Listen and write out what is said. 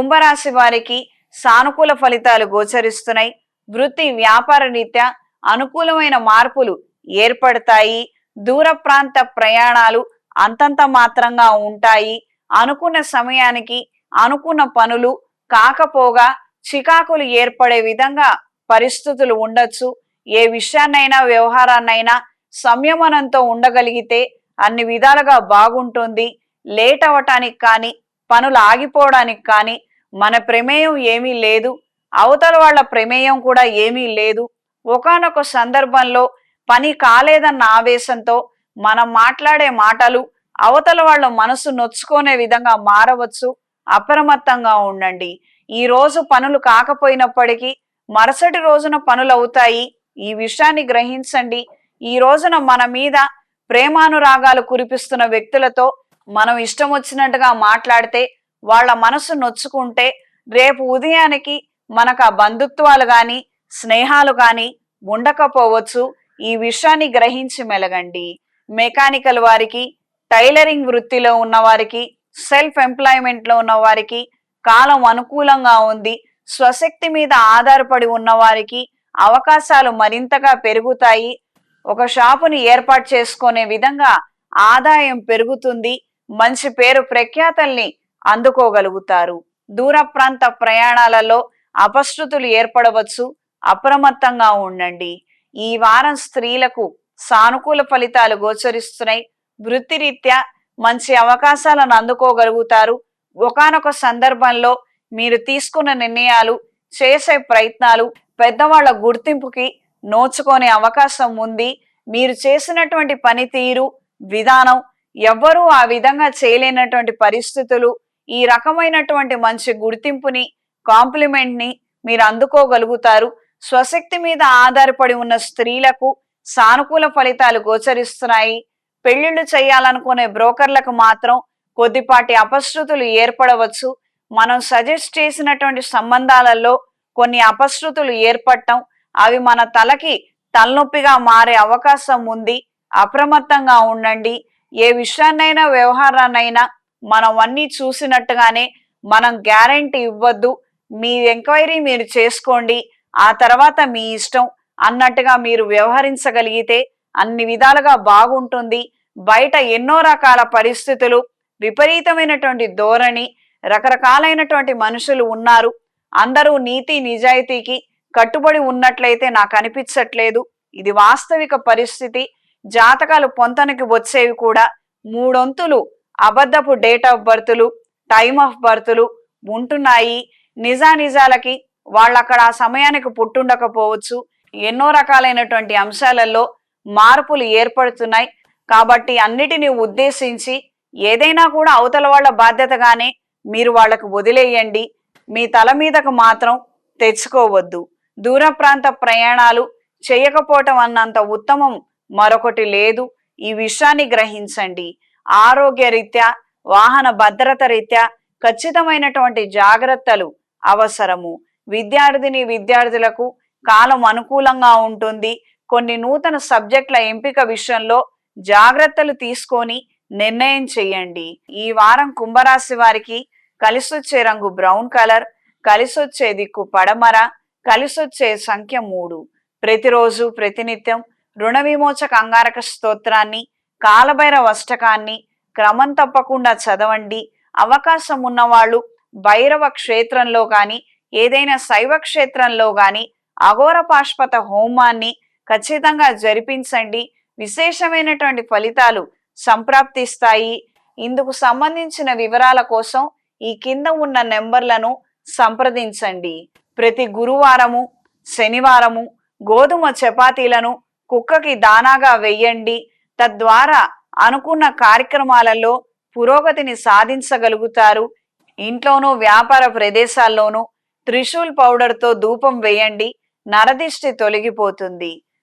కుంభరాశి వారికి సానుకూల ఫలితాలు గోచరిస్తున్నాయి. వృత్తి వ్యాపార రీత్యా అనుకూలమైన మార్పులు ఏర్పడతాయి. దూర ప్రాంత ప్రయాణాలు అంతంత మాత్రంగా ఉంటాయి. అనుకున్న సమయానికి అనుకున్న పనులు కాకపోగా చికాకులు ఏర్పడే విధంగా పరిస్థితులు ఉండొచ్చు. ఏ విషయాన్నైనా వ్యవహారాన్నైనా సంయమనంతో ఉండగలిగితే అన్ని విధాలుగా బాగుంటుంది. లేట్ అవ్వటానికి కానీ పనులు ఆగిపోవడానికి కానీ మన ప్రమేయం ఏమీ లేదు. అవతల వాళ్ళ ప్రమేయం కూడా ఏమీ లేదు. ఒకానొక సందర్భంలో పని కాలేదన్న ఆవేశంతో మనం మాట్లాడే మాటలు అవతల వాళ్ళ మనసు నొచ్చుకునే విధంగా మారవచ్చు. అప్రమత్తంగా ఉండండి. ఈ రోజు పనులు కాకపోయినప్పటికీ మరుసటి రోజున పనులు అవుతాయి. ఈ విషయాన్ని గ్రహించండి. ఈ రోజున మన మీద ప్రేమానురాగాలు కురిపిస్తున్న వ్యక్తులతో మనం ఇష్టం వచ్చినట్టుగా మాట్లాడితే వాళ్ళ మనసు నొచ్చుకుంటే రేపు ఉదయానికి మనకు ఆ బంధుత్వాలు కానీ స్నేహాలు కానీ ఉండకపోవచ్చు. ఈ విషయాన్ని గ్రహించి మెలగండి. మెకానికల్ వారికి టైలరింగ్ వృత్తిలో ఉన్నవారికి సెల్ఫ్ ఎంప్లాయ్మెంట్లో ఉన్నవారికి కాలం అనుకూలంగా ఉంది. స్వశక్తి మీద ఆధారపడి ఉన్నవారికి అవకాశాలు మరింతగా పెరుగుతాయి. ఒక షాపుని ఏర్పాటు చేసుకునే విధంగా ఆదాయం పెరుగుతుంది. మంచి పేరు ప్రఖ్యాతల్ని అందుకోగలుగుతారు. దూర ప్రాంత ప్రయాణాలలో అపశృతులు ఏర్పడవచ్చు. అప్రమత్తంగా ఉండండి. ఈ వారం స్త్రీలకు సానుకూల ఫలితాలు గోచరిస్తున్నాయి. వృత్తిరీత్యా మంచి అవకాశాలను అందుకోగలుగుతారు. ఒకానొక సందర్భంలో మీరు తీసుకున్న నిర్ణయాలు చేసే ప్రయత్నాలు పెద్దవాళ్ళ గుర్తింపుకి నోచుకునే అవకాశం ఉంది. మీరు చేసినటువంటి పనితీరు విధానం ఎవ్వరూ ఆ విధంగా చేయలేనటువంటి పరిస్థితులు ఈ రకమైనటువంటి మంచి గుర్తింపుని కాంప్లిమెంట్ని మీరు అందుకోగలుగుతారు. స్వశక్తి మీద ఆధారపడి ఉన్న స్త్రీలకు సానుకూల ఫలితాలు గోచరిస్తున్నాయి. పెళ్ళిళ్ళు చేయాలనుకునే బ్రోకర్లకు మాత్రం కొద్దిపాటి అపశృతులు ఏర్పడవచ్చు. మనం సజెస్ట్ చేసినటువంటి సంబంధాలలో కొన్ని అపశృతులు ఏర్పడటం అవి మన తలకి తలనొప్పిగా మారే అవకాశం ఉంది. అప్రమత్తంగా ఉండండి. ఏ విషయాన్నైనా వ్యవహారాన్నైనా మనం అన్నీ చూసినట్టుగానే మనం గ్యారంటీ ఇవ్వద్దు. మీ ఎంక్వైరీ మీరు చేసుకోండి. ఆ తర్వాత మీ ఇష్టం అన్నట్టుగా మీరు వ్యవహరించగలిగితే అన్ని విధాలుగా బాగుంటుంది. బయట ఎన్నో రకాల పరిస్థితులు విపరీతమైనటువంటి ధోరణి రకరకాలైనటువంటి మనుషులు ఉన్నారు. అందరూ నీతి నిజాయితీకి కట్టుబడి ఉన్నట్లయితే నాకు అనిపించట్లేదు. ఇది వాస్తవిక పరిస్థితి. జాతకాలు పొంతనకి వచ్చేవి కూడా మూడొంతులు అబద్ధపు డేట్ ఆఫ్ బర్త్లు టైమ్ ఆఫ్ బర్త్లు ఉంటున్నాయి. నిజానిజాలకి వాళ్ళు అక్కడ ఆ సమయానికి పుట్టుండకపోవచ్చు. ఎన్నో రకాలైనటువంటి అంశాలలో మార్పులు ఏర్పడుతున్నాయి. కాబట్టి అన్నిటినీ ఉద్దేశించి ఏదైనా కూడా అవతల వాళ్ళ బాధ్యతగానే మీరు వాళ్ళకు వదిలేయండి. మీ తల మీదకు మాత్రం తెచ్చుకోవద్దు. దూర ప్రాంత ప్రయాణాలు చేయకపోవటం అన్నంత ఉత్తమం మరొకటి లేదు. ఈ విషయాన్ని గ్రహించండి. ఆరోగ్య రీత్యా వాహన భద్రత రీత్యా ఖచ్చితమైనటువంటి జాగ్రత్తలు అవసరము. విద్యార్థిని విద్యార్థులకు కాలం అనుకూలంగా ఉంటుంది. కొన్ని నూతన సబ్జెక్టుల ఎంపిక విషయంలో జాగ్రత్తలు తీసుకొని నిర్ణయం చేయండి. ఈ వారం కుంభరాశి వారికి కలిసొచ్చే రంగు బ్రౌన్ కలర్ కలిసొచ్చే దిక్కు పడమర కలిసొచ్చే సంఖ్య మూడు. ప్రతిరోజు ప్రతినిత్యం రుణ విమోచక అంగారక స్తోత్రాన్ని కాలభైరవ అష్టకాన్ని క్రమం తప్పకుండా చదవండి. అవకాశం ఉన్నవాళ్ళు భైరవ క్షేత్రంలో కానీ ఏదైనా శైవ క్షేత్రంలో కానీ అఘోర పాష్పత హోమాన్ని ఖచ్చితంగా జరిపించండి. విశేషమైనటువంటి ఫలితాలు సంప్రాప్తిస్తాయి. ఇందుకు సంబంధించిన వివరాల కోసం ఈ కింద ఉన్న నెంబర్లను సంప్రదించండి. ప్రతి గురువారము శనివారము గోధుమ చపాతీలను కుక్కకి దానాగా వెయ్యండి తద్వారా అనుకున్న కార్యక్రమాలలో పురోగతిని సాధించగలుగుతారు. ఇంట్లోనూ వ్యాపార ప్రదేశాల్లోనూ త్రిశూల్ పౌడర్తో ధూపం వేయండి. నరదిష్టి తొలగిపోతుంది.